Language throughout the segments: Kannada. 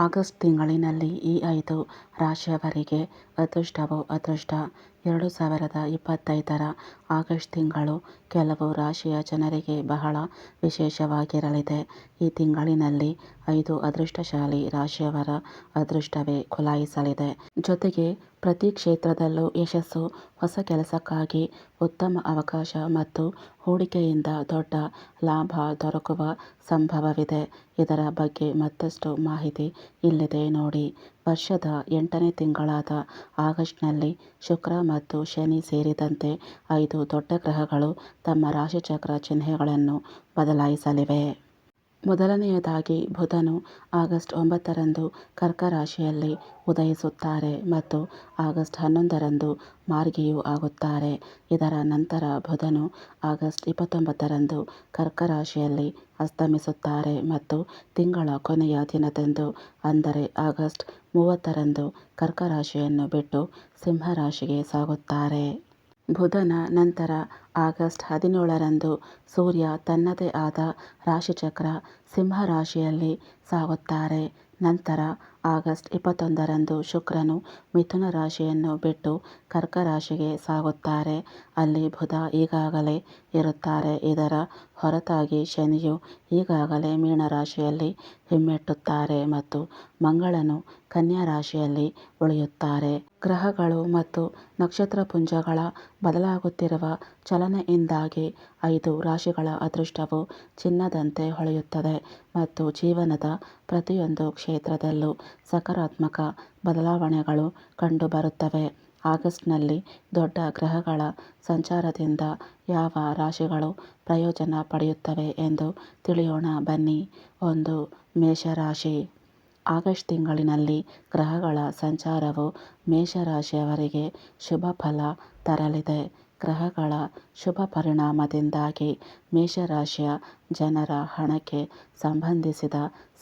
ಆಗಸ್ಟ್ ತಿಂಗಳಿನಲ್ಲಿ ಈ ಐದು ರಾಶಿಯವರಿಗೆ ಅದೃಷ್ಟವೋ ಅದೃಷ್ಟ. ಎರಡು ಸಾವಿರದ ಇಪ್ಪತ್ತೈದರ ಆಗಸ್ಟ್ ತಿಂಗಳು ಕೆಲವು ರಾಶಿಯ ಜನರಿಗೆ ಬಹಳ ವಿಶೇಷವಾಗಿರಲಿದೆ. ಈ ತಿಂಗಳಿನಲ್ಲಿ ಐದು ಅದೃಷ್ಟಶಾಲಿ ರಾಶಿಯವರ ಅದೃಷ್ಟವೇ ಖುಲಾಯಿಸಲಿದೆ. ಜೊತೆಗೆ ಪ್ರತಿ ಕ್ಷೇತ್ರದಲ್ಲೂ ಯಶಸ್ಸು, ಹೊಸ ಕೆಲಸಕ್ಕಾಗಿ ಉತ್ತಮ ಅವಕಾಶ ಮತ್ತು ಹೂಡಿಕೆಯಿಂದ ದೊಡ್ಡ ಲಾಭ ದೊರಕುವ ಸಂಭವವಿದೆ. ಇದರ ಬಗ್ಗೆ ಮತ್ತಷ್ಟು ಮಾಹಿತಿ ಇಲ್ಲಿದೆ ನೋಡಿ. ವರ್ಷದ ಎಂಟನೇ ತಿಂಗಳಾದ ಆಗಸ್ಟ್ನಲ್ಲಿ ಶುಕ್ರ ಮತ್ತು ಶನಿ ಸೇರಿದಂತೆ ಐದು ದೊಡ್ಡ ಗ್ರಹಗಳು ತಮ್ಮ ರಾಶಿಚಕ್ರ ಚಿಹ್ನೆಗಳನ್ನು ಬದಲಾಯಿಸಲಿವೆ. ಮೊದಲನೆಯದಾಗಿ ಬುಧನು ಆಗಸ್ಟ್ ಒಂಬತ್ತರಂದು ಕರ್ಕ ರಾಶಿಯಲ್ಲಿ ಉದಯಿಸುತ್ತಾರೆ ಮತ್ತು ಆಗಸ್ಟ್ ಹನ್ನೊಂದರಂದು ಮಾರ್ಗಿಯು ಆಗುತ್ತಾರೆ. ಇದರ ನಂತರ ಬುಧನು ಆಗಸ್ಟ್ ಇಪ್ಪತ್ತೊಂಬತ್ತರಂದು ಕರ್ಕ ರಾಶಿಯಲ್ಲಿ ಅಸ್ತಮಿಸುತ್ತಾರೆ ಮತ್ತು ತಿಂಗಳ ಕೊನೆಯ ದಿನದಂದು, ಅಂದರೆ ಆಗಸ್ಟ್ ಮೂವತ್ತರಂದು ಕರ್ಕ ರಾಶಿಯನ್ನು ಬಿಟ್ಟು ಸಿಂಹ ರಾಶಿಗೆ ಸಾಗುತ್ತಾರೆ. ಬುಧನ ನಂತರ ಆಗಸ್ಟ್ ಹದಿನೇಳರಂದು ಸೂರ್ಯ ತನ್ನದೇ ಆದ ರಾಶಿಚಕ್ರ ಸಿಂಹ ರಾಶಿಯಲ್ಲಿ ಸಾಗುತ್ತಾರೆ. ನಂತರ ಆಗಸ್ಟ್ ಇಪ್ಪತ್ತೊಂದರಂದು ಶುಕ್ರನು ಮಿಥುನ ರಾಶಿಯನ್ನು ಬಿಟ್ಟು ಕರ್ಕ ರಾಶಿಗೆ ಸಾಗುತ್ತಾರೆ. ಅಲ್ಲಿ ಬುಧ ಈಗಾಗಲೇ ಇರುತ್ತಾರೆ. ಇದರ ಹೊರತಾಗಿ ಶನಿಯು ಈಗಾಗಲೇ ಮೀನ ರಾಶಿಯಲ್ಲಿ ಹಿಮ್ಮೆಟ್ಟುತ್ತಾರೆ ಮತ್ತು ಮಂಗಳನು ಕನ್ಯಾ ರಾಶಿಯಲ್ಲಿ ಉಳಿಯುತ್ತಾರೆ. ಗ್ರಹಗಳು ಮತ್ತು ನಕ್ಷತ್ರಪುಂಜಗಳ ಬದಲಾಗುತ್ತಿರುವ ಚಲನೆಯಿಂದಾಗಿ ಐದು ರಾಶಿಗಳ ಅದೃಷ್ಟವು ಚಿನ್ನದಂತೆ ಹೊಳೆಯುತ್ತದೆ ಮತ್ತು ಜೀವನದ ಪ್ರತಿಯೊಂದು ಕ್ಷೇತ್ರದಲ್ಲೂ ಸಕಾರಾತ್ಮಕ ಬದಲಾವಣೆಗಳು ಕಂಡುಬರುತ್ತವೆ. ಆಗಸ್ಟ್ನಲ್ಲಿ ದೊಡ್ಡ ಗ್ರಹಗಳ ಸಂಚಾರದಿಂದ ಯಾವ ರಾಶಿಗಳು ಪ್ರಯೋಜನ ಪಡೆಯುತ್ತವೆ ಎಂದು ತಿಳಿಯೋಣ ಬನ್ನಿ. ಒಂದು. ಮೇಷರಾಶಿ. ಆಗಸ್ಟ್ ತಿಂಗಳಿನಲ್ಲಿ ಗ್ರಹಗಳ ಸಂಚಾರವು ಮೇಷರಾಶಿಯವರಿಗೆ ಶುಭ ಫಲ ತರಲಿದೆ. ಗ್ರಹಗಳ ಶುಭ ಪರಿಣಾಮದಿಂದಾಗಿ ಮೇಷರಾಶಿಯ ಜನರ ಹಣಕ್ಕೆ ಸಂಬಂಧಿಸಿದ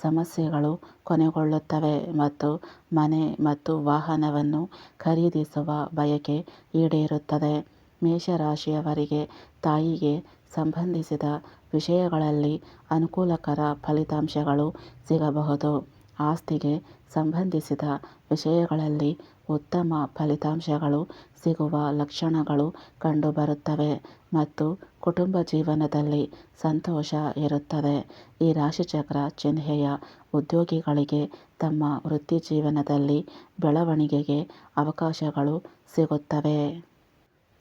ಸಮಸ್ಯೆಗಳು ಕೊನೆಗೊಳ್ಳುತ್ತವೆ ಮತ್ತು ಮನೆ ಮತ್ತು ವಾಹನವನ್ನು ಖರೀದಿಸುವ ಬಯಕೆ ಈಡೇರುತ್ತದೆ. ಮೇಷರಾಶಿಯವರಿಗೆ ತಾಯಿಗೆ ಸಂಬಂಧಿಸಿದ ವಿಷಯಗಳಲ್ಲಿ ಅನುಕೂಲಕರ ಫಲಿತಾಂಶಗಳು ಸಿಗಬಹುದು. ಆಸ್ತಿಗೆ ಸಂಬಂಧಿಸಿದ ವಿಷಯಗಳಲ್ಲಿ ಉತ್ತಮ ಫಲಿತಾಂಶಗಳು ಸಿಗುವ ಲಕ್ಷಣಗಳು ಕಂಡುಬರುತ್ತವೆ ಮತ್ತು ಕುಟುಂಬ ಜೀವನದಲ್ಲಿ ಸಂತೋಷ ಇರುತ್ತದೆ. ಈ ರಾಶಿಚಕ್ರ ಚಿಹ್ನೆಯ ಉದ್ಯೋಗಿಗಳಿಗೆ ತಮ್ಮ ವೃತ್ತಿಜೀವನದಲ್ಲಿ ಬೆಳವಣಿಗೆಗೆ ಅವಕಾಶಗಳು ಸಿಗುತ್ತವೆ.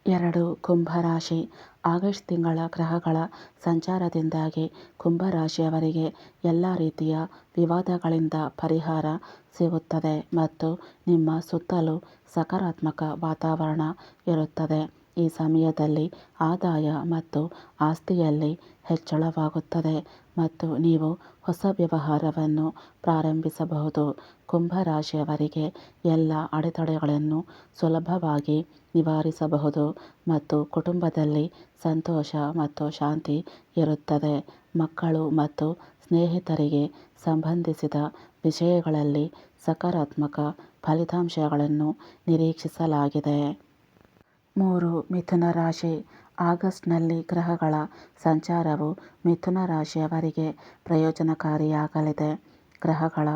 ಎರಡು. ಕುಂಭ ರಾಶಿ. ಆಗಸ್ಟ್ ತಿಂಗಳ ಗ್ರಹಗಳ ಸಂಚಾರದಿಂದಾಗಿ ಕುಂಭ ರಾಶಿಯವರಿಗೆ ಎಲ್ಲಾ ರೀತಿಯ ವಿವಾದಗಳಿಂದ ಪರಿಹಾರ ಸಿಗುತ್ತದೆ ಮತ್ತು ನಿಮ್ಮ ಸುತ್ತಲೂ ಸಕಾರಾತ್ಮಕ ವಾತಾವರಣ ಇರುತ್ತದೆ. ಈ ಸಮಯದಲ್ಲಿ ಆದಾಯ ಮತ್ತು ಆಸ್ತಿಯಲ್ಲಿ ಹೆಚ್ಚಳವಾಗುತ್ತದೆ ಮತ್ತು ನೀವು ಹೊಸ ವ್ಯವಹಾರವನ್ನು ಪ್ರಾರಂಭಿಸಬಹುದು. ಕುಂಭ ರಾಶಿಯವರಿಗೆ ಎಲ್ಲ ಅಡೆತಡೆಗಳನ್ನು ಸುಲಭವಾಗಿ ನಿವಾರಿಸಬಹುದು ಮತ್ತು ಕುಟುಂಬದಲ್ಲಿ ಸಂತೋಷ ಮತ್ತು ಶಾಂತಿ ಇರುತ್ತದೆ. ಮಕ್ಕಳು ಮತ್ತು ಸ್ನೇಹಿತರಿಗೆ ಸಂಬಂಧಿಸಿದ ವಿಷಯಗಳಲ್ಲಿ ಸಕಾರಾತ್ಮಕ ಫಲಿತಾಂಶಗಳನ್ನು ನಿರೀಕ್ಷಿಸಲಾಗಿದೆ. ಮೂರು. ಮಿಥುನ ರಾಶಿ. ಆಗಸ್ಟ್ನಲ್ಲಿ ಗ್ರಹಗಳ ಸಂಚಾರವು ಮಿಥುನ ರಾಶಿಯವರಿಗೆ ಪ್ರಯೋಜನಕಾರಿಯಾಗಲಿದೆ. ಗ್ರಹಗಳ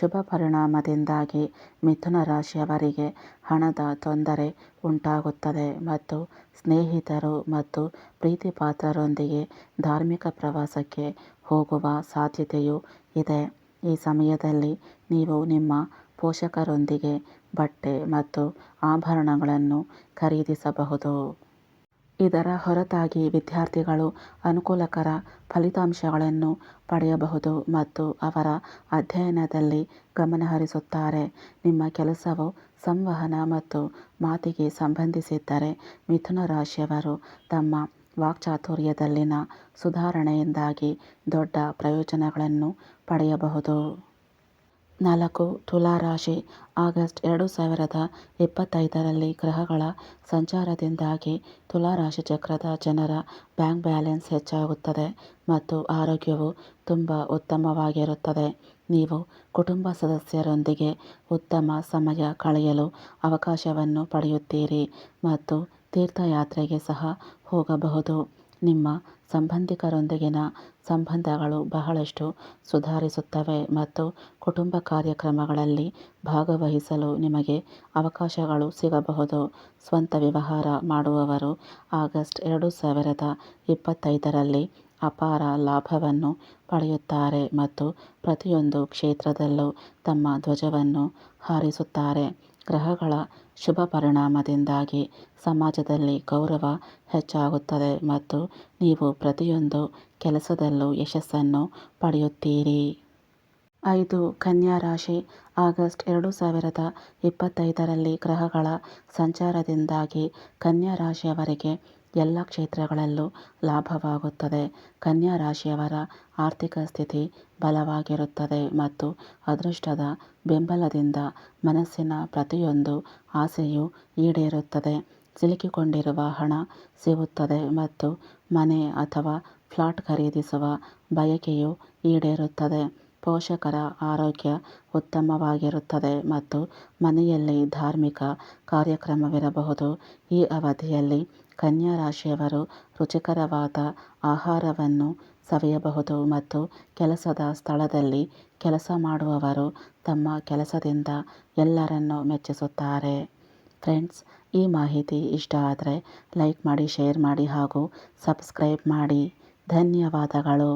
ಶುಭ ಪರಿಣಾಮದಿಂದಾಗಿ ಮಿಥುನ ರಾಶಿಯವರಿಗೆ ಹಣದ ತೊಂದರೆ ಉಂಟಾಗುತ್ತದೆ ಮತ್ತು ಸ್ನೇಹಿತರು ಮತ್ತು ಪ್ರೀತಿಪಾತ್ರರೊಂದಿಗೆ ಧಾರ್ಮಿಕ ಪ್ರವಾಸಕ್ಕೆ ಹೋಗುವ ಸಾಧ್ಯತೆಯೂ ಇದೆ. ಈ ಸಮಯದಲ್ಲಿ ನೀವು ನಿಮ್ಮ ಪೋಷಕರೊಂದಿಗೆ ಬಟ್ಟೆ ಮತ್ತು ಆಭರಣಗಳನ್ನು ಖರೀದಿಸಬಹುದು. ಇದರ ಹೊರತಾಗಿ ವಿದ್ಯಾರ್ಥಿಗಳು ಅನುಕೂಲಕರ ಫಲಿತಾಂಶಗಳನ್ನು ಪಡೆಯಬಹುದು ಮತ್ತು ಅವರ ಅಧ್ಯಯನದಲ್ಲಿ ಗಮನಹರಿಸುತ್ತಾರೆ. ನಿಮ್ಮ ಕೆಲಸವು ಸಂವಹನ ಮತ್ತು ಮಾತಿಗೆ ಸಂಬಂಧಿಸಿದ್ದರೆ ಮಿಥುನ ರಾಶಿಯವರು ತಮ್ಮ ವಾಕ್ಚಾತುರ್ಯದಲ್ಲಿನ ಸುಧಾರಣೆಯಿಂದಾಗಿ ದೊಡ್ಡ ಪ್ರಯೋಜನಗಳನ್ನು ಪಡೆಯಬಹುದು. ನಾಲ್ಕು. ತುಲಾ ರಾಶಿ. ಆಗಸ್ಟ್ ಎರಡು ಸಾವಿರದ ಇಪ್ಪತ್ತೈದರಲ್ಲಿ ಗ್ರಹಗಳ ಸಂಚಾರದಿಂದಾಗಿ ತುಲಾ ರಾಶಿ ಚಕ್ರದ ಜನರ ಬ್ಯಾಂಕ್ ಬ್ಯಾಲೆನ್ಸ್ ಹೆಚ್ಚಾಗುತ್ತದೆ ಮತ್ತು ಆರೋಗ್ಯವು ತುಂಬ ಉತ್ತಮವಾಗಿರುತ್ತದೆ. ನೀವು ಕುಟುಂಬ ಸದಸ್ಯರೊಂದಿಗೆ ಉತ್ತಮ ಸಮಯ ಕಳೆಯಲು ಅವಕಾಶವನ್ನು ಪಡೆಯುತ್ತೀರಿ ಮತ್ತು ತೀರ್ಥಯಾತ್ರೆಗೆ ಸಹ ಹೋಗಬಹುದು. ನಿಮ್ಮ ಸಂಬಂಧಿಕರೊಂದಿಗಿನ ಸಂಬಂಧಗಳು ಬಹಳಷ್ಟು ಸುಧಾರಿಸುತ್ತವೆ ಮತ್ತು ಕುಟುಂಬ ಕಾರ್ಯಕ್ರಮಗಳಲ್ಲಿ ಭಾಗವಹಿಸಲು ನಿಮಗೆ ಅವಕಾಶಗಳು ಸಿಗಬಹುದು. ಸ್ವಂತ ವ್ಯವಹಾರ ಮಾಡುವವರು ಆಗಸ್ಟ್ ಎರಡು ಸಾವಿರದ ಇಪ್ಪತ್ತೈದರಲ್ಲಿ ಅಪಾರ ಲಾಭವನ್ನು ಪಡೆಯುತ್ತಾರೆ ಮತ್ತು ಪ್ರತಿಯೊಂದು ಕ್ಷೇತ್ರದಲ್ಲೂ ತಮ್ಮ ಧ್ವಜವನ್ನು ಹಾರಿಸುತ್ತಾರೆ. ಗ್ರಹಗಳ ಶುಭ ಪರಿಣಾಮದಿಂದಾಗಿ ಸಮಾಜದಲ್ಲಿ ಗೌರವ ಹೆಚ್ಚಾಗುತ್ತದೆ ಮತ್ತು ನೀವು ಪ್ರತಿಯೊಂದು ಕೆಲಸದಲ್ಲೂ ಯಶಸ್ಸನ್ನು ಪಡೆಯುತ್ತೀರಿ. ಐದು, ಕನ್ಯಾ ರಾಶಿ. ಆಗಸ್ಟ್ ಎರಡು ಸಾವಿರದ ಇಪ್ಪತ್ತೈದರಲ್ಲಿ ಗ್ರಹಗಳ ಸಂಚಾರದಿಂದಾಗಿ ಕನ್ಯಾ ರಾಶಿಯವರಿಗೆ ಎಲ್ಲ ಕ್ಷೇತ್ರಗಳಲ್ಲೂ ಲಾಭವಾಗುತ್ತದೆ. ಕನ್ಯಾ ರಾಶಿಯವರ ಆರ್ಥಿಕ ಸ್ಥಿತಿ ಬಲವಾಗಿರುತ್ತದೆ ಮತ್ತು ಅದೃಷ್ಟದ ಬೆಂಬಲದಿಂದ ಮನಸ್ಸಿನ ಪ್ರತಿಯೊಂದು ಆಸೆಯೂ ಈಡೇರುತ್ತದೆ. ಸಿಲುಕಿಕೊಂಡಿರುವ ಹಣ ಸಿಗುತ್ತದೆ ಮತ್ತು ಮನೆ ಅಥವಾ ಫ್ಲಾಟ್ ಖರೀದಿಸುವ ಬಯಕೆಯು ಈಡೇರುತ್ತದೆ. ಪೋಷಕರ ಆರೋಗ್ಯ ಉತ್ತಮವಾಗಿರುತ್ತದೆ ಮತ್ತು ಮನೆಯಲ್ಲಿ ಧಾರ್ಮಿಕ ಕಾರ್ಯಕ್ರಮವಿರಬಹುದು. ಈ ಅವಧಿಯಲ್ಲಿ ಕನ್ಯಾ ರಾಶಿಯವರು ರುಚಿಕರವಾದ ಆಹಾರವನ್ನು ಸವಿಯಬಹುದು ಮತ್ತು ಕೆಲಸದ ಸ್ಥಳದಲ್ಲಿ ಕೆಲಸ ಮಾಡುವವರು ತಮ್ಮ ಕೆಲಸದಿಂದ ಎಲ್ಲರನ್ನೂ ಮೆಚ್ಚಿಸುತ್ತಾರೆ. ಫ್ರೆಂಡ್ಸ್, ಈ ಮಾಹಿತಿ ಇಷ್ಟ ಆದರೆ ಲೈಕ್ ಮಾಡಿ, ಶೇರ್ ಮಾಡಿ ಹಾಗೂ ಸಬ್ಸ್ಕ್ರೈಬ್ ಮಾಡಿ. ಧನ್ಯವಾದಗಳು.